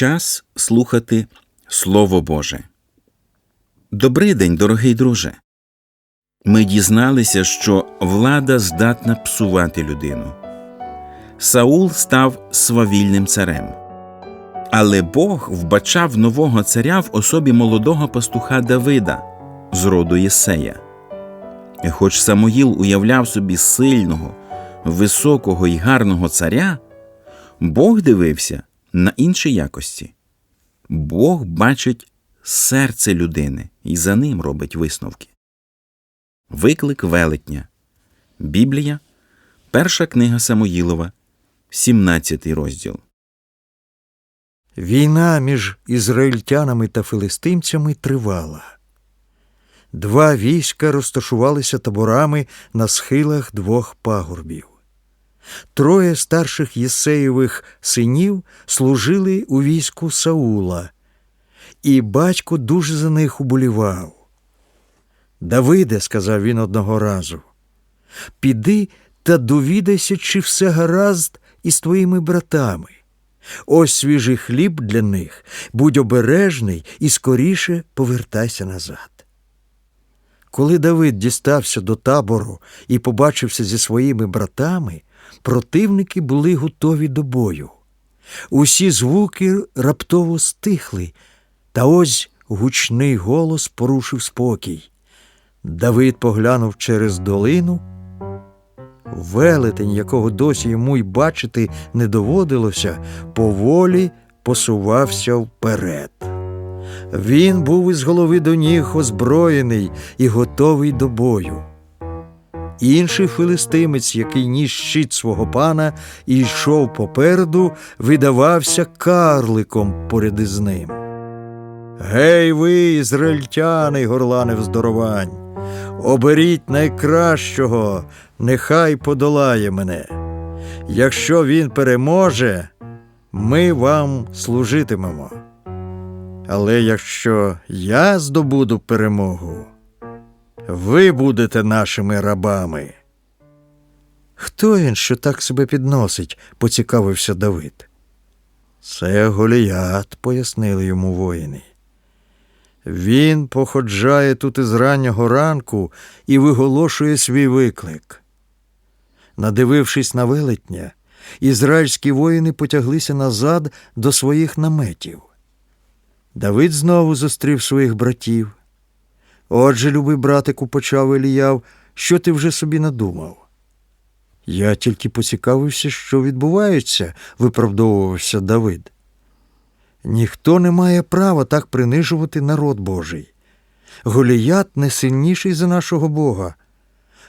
Час слухати Слово Боже. Добрий день, дорогий друже. Ми дізналися, що влада здатна псувати людину. Саул став свавільним царем. Але Бог вбачав нового царя в особі молодого пастуха Давида з роду Єсея. І хоч Самоїл уявляв собі сильного, високого і гарного царя, Бог дивився на інші якості. Бог бачить серце людини і за ним робить висновки. Виклик велетня. Біблія, перша книга Самоїлова, 17 розділ. Війна між ізраїльтянами та филистимцями тривала. Два війська розташувалися таборами на схилах двох пагорбів. Троє старших Єсеєвих синів служили у війську Саула, і батько дуже за них уболівав. Давиде, сказав він одного разу, піди та довідайся, чи все гаразд із твоїми братами. Ось свіжий хліб для них, будь обережний і скоріше повертайся назад. Коли Давид дістався до табору і побачився зі своїми братами, противники були готові до бою. Усі звуки раптово стихли, та ось гучний голос порушив спокій. Давид поглянув через долину. Велетень, якого досі йому й бачити не доводилося, поволі посувався вперед. Він був із голови до ніг озброєний і готовий до бою. Інший филистимець, який ніс щит свого пана і йшов попереду, видавався карликом поряд із ним. Гей, ви, ізраїльтяни, горланив здоровань, оберіть найкращого, нехай подолає мене. Якщо він переможе, ми вам служитимемо. Але якщо я здобуду перемогу, ви будете нашими рабами. Хто він, що так себе підносить? поцікавився Давид. Це Голіят, пояснили йому воїни. Він походжає тут із раннього ранку і виголошує свій виклик. Надивившись на велетня, ізраїльські воїни потяглися назад до своїх наметів. Давид знову зустрів своїх братів. Отже, любий братику, почав Еліяв, що ти вже собі надумав? Я тільки поцікавився, що відбувається, виправдовувався Давид. Ніхто не має права так принижувати народ Божий. Голіят не сильніший за нашого Бога.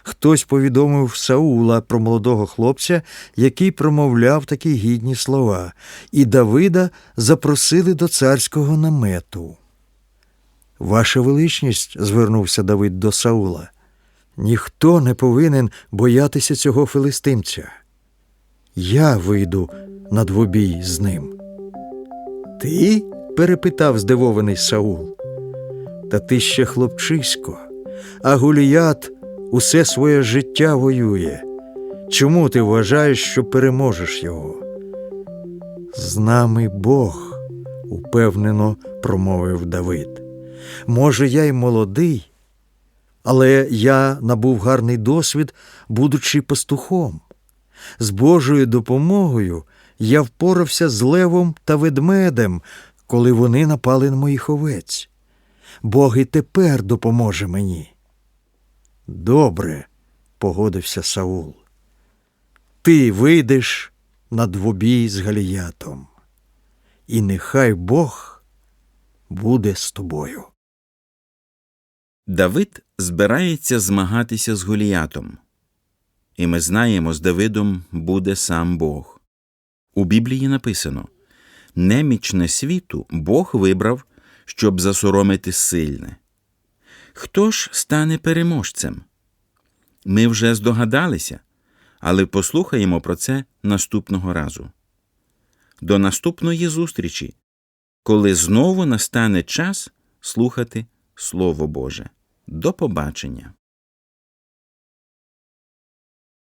Хтось повідомив Саула про молодого хлопця, який промовляв такі гідні слова, і Давида запросили до царського намету. Ваша величність, звернувся Давид до Саула, ніхто не повинен боятися цього филистимця. Я вийду на двобій з ним. Ти? перепитав здивований Саул. Та ти ще хлопчисько, а Гуліят усе своє життя воює. Чому ти вважаєш, що переможеш його? З нами Бог, упевнено промовив Давид. Може, я й молодий, але я набув гарний досвід, будучи пастухом. З Божою допомогою я впорався з левом та ведмедем, коли вони напали на моїх овець. Бог і тепер допоможе мені. Добре, погодився Саул. Ти вийдеш на двобій з Галіятом, і нехай Бог буде з тобою. Давид збирається змагатися з Голіятом. І ми знаємо, з Давидом буде сам Бог. У Біблії написано Немічне світу Бог вибрав, щоб засоромити сильне. Хто ж стане переможцем? Ми вже здогадалися, але послухаємо про це наступного разу. До наступної зустрічі, коли знову настане час слухати Слово Боже. До побачення!